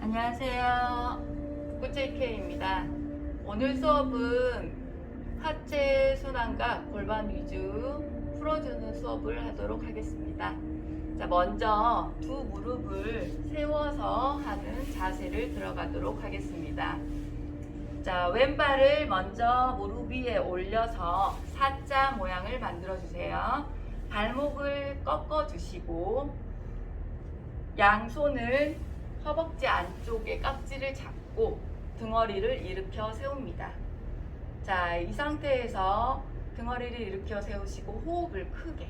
안녕하세요. 구체케입니다. 오늘 수업은 하체 순환과 골반 위주 풀어주는 수업을 하도록 하겠습니다. 자, 먼저 두 무릎을 세워서 하는 자세를 들어가도록 하겠습니다. 자, 왼발을 먼저 무릎 위에 올려서 사자 모양을 만들어 주세요. 발목을 꺾어 주시고 양손을 허벅지 안쪽에 깍지를 잡고 등허리를 일으켜 세웁니다. 자, 이 상태에서 등허리를 일으켜 세우시고 호흡을 크게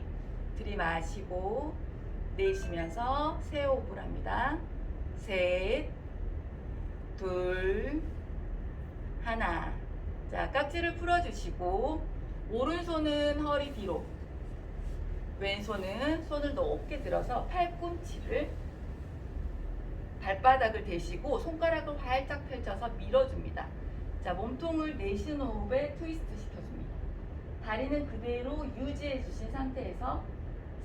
들이마시고 내쉬면서 세 호흡을 합니다. 셋, 둘, 하나. 자, 깍지를 풀어주시고 오른손은 허리 뒤로, 왼손은 손을 높게 들어서 팔꿈치를 발바닥을 대시고 손가락을 활짝 펼쳐서 밀어줍니다. 자, 몸통을 내쉬는 호흡에 트위스트 시켜줍니다. 다리는 그대로 유지해 주신 상태에서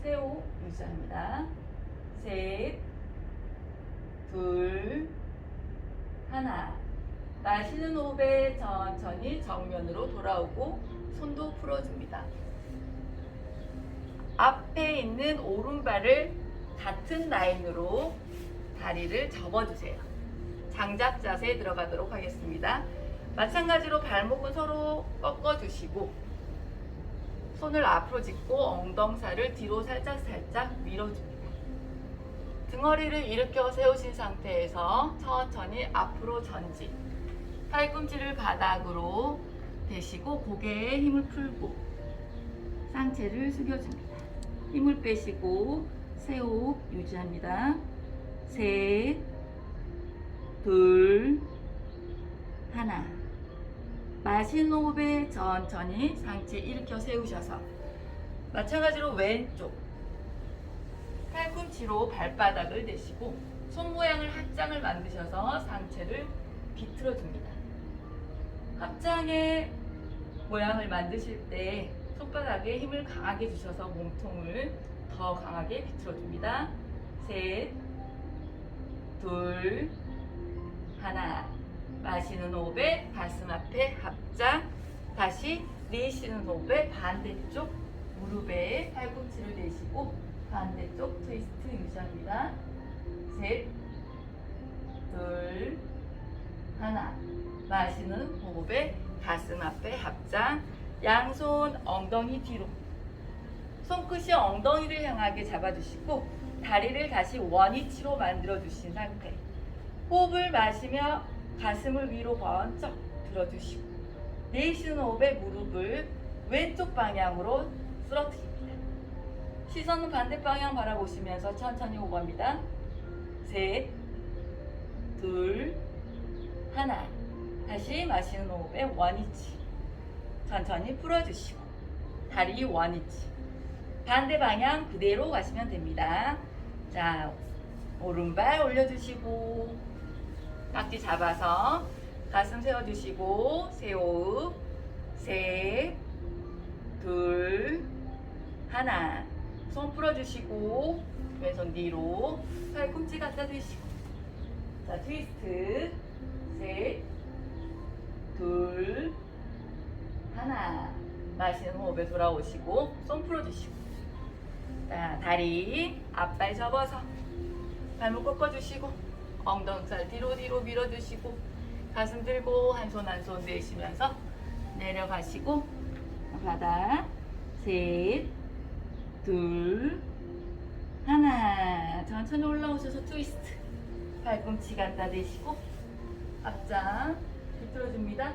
세호 유지합니다. 셋, 둘, 하나. 마시는 호흡에 천천히 정면으로 돌아오고 손도 풀어줍니다. 앞에 있는 오른발을 같은 라인으로 다리를 접어주세요. 장작 자세에 들어가도록 하겠습니다. 마찬가지로 발목은 서로 꺾어주시고 손을 앞으로 짚고 엉덩살을 뒤로 살짝 살짝 밀어줍니다. 등허리를 일으켜 세우신 상태에서 천천히 앞으로 전진. 팔꿈치를 바닥으로 대시고 고개에 힘을 풀고 상체를 숙여줍니다. 힘을 빼시고 세 호흡 유지합니다. 셋, 둘, 하나. 마신 호흡에 천천히 상체 일으켜 세우셔서 마찬가지로 왼쪽 팔꿈치로 발바닥을 대시고 손 모양을 합장을 만드셔서 상체를 비틀어 줍니다. 합장의 모양을 만드실 때 손바닥에 힘을 강하게 주셔서 몸통을 더 강하게 비틀어 줍니다. 셋, 둘, 하나. 마시는 호흡에 가슴 앞에 합장. 다시 내쉬는 호흡에 반대쪽 무릎에 팔꿈치를 내시고 반대쪽 트위스트 유지합니다. 셋, 둘, 하나. 마시는 호흡에 가슴 앞에 합장. 양손 엉덩이 뒤로. 손끝이 엉덩이를 향하게 잡아주시고 다리를 다시 원위치로 만들어 주신 상태. 호흡을 마시며 가슴을 위로 번쩍 들어주시고 내쉬는 호흡에 무릎을 왼쪽 방향으로 쓰러뜨립니다. 시선은 반대 방향 바라보시면서 천천히 호흡합니다. 셋, 둘, 하나. 다시 마시는 호흡에 원위치. 천천히 풀어주시고 다리 원위치. 반대 방향 그대로 가시면 됩니다. 자, 오른발 올려주시고, 깍지 잡아서 가슴 세워주시고, 세호흡, 셋, 둘, 하나. 손 풀어주시고, 왼손 뒤로, 팔꿈치 갖다 대시고. 자, 트위스트, 셋, 둘, 하나. 마시는 호흡에 돌아오시고, 손 풀어주시고. 자, 다리 앞발 접어서 발목 꺾어주시고 엉덩살 뒤로 뒤로 밀어주시고 가슴 들고 한 손 한 손 내쉬면서 내려가시고 바닥 셋, 둘, 하나. 천천히 올라오셔서 트위스트 발꿈치 갖다 대시고 앞장 비틀어줍니다.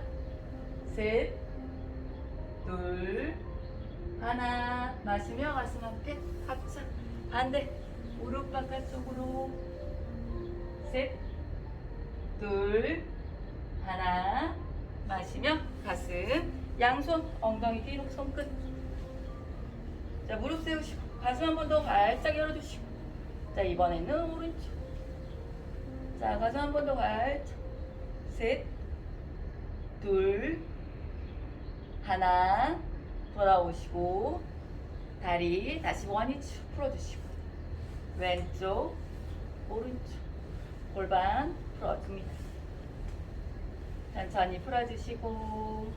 셋, 둘, 하나. 마시며 가슴 앞에 합차. 반대. 무릎 바깥쪽으로. 셋 둘 하나. 마시며 가슴. 양손 엉덩이 뒤로 손끝. 자 무릎 세우시고 가슴 한 번 더 활짝 열어주시고. 자 이번에는 오른쪽 자 가슴 한번더 활짝 둘, 하나, 돌아오시고, 다리 다시 원위 쭉 풀어주시고, 왼쪽, 오른쪽, 골반 풀어줍니다. 천천히 풀어주시고,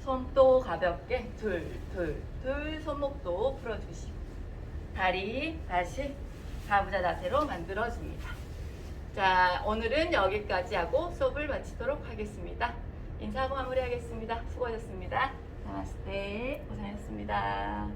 손도 가볍게 둘, 둘, 둘, 손목도 풀어주시고, 다리 다시 가부좌 자세로 만들어줍니다. 자, 오늘은 여기까지 하고 수업을 마치도록 하겠습니다. 인사하고 마무리하겠습니다. 수고하셨습니다. 나마스테 고생하셨습니다.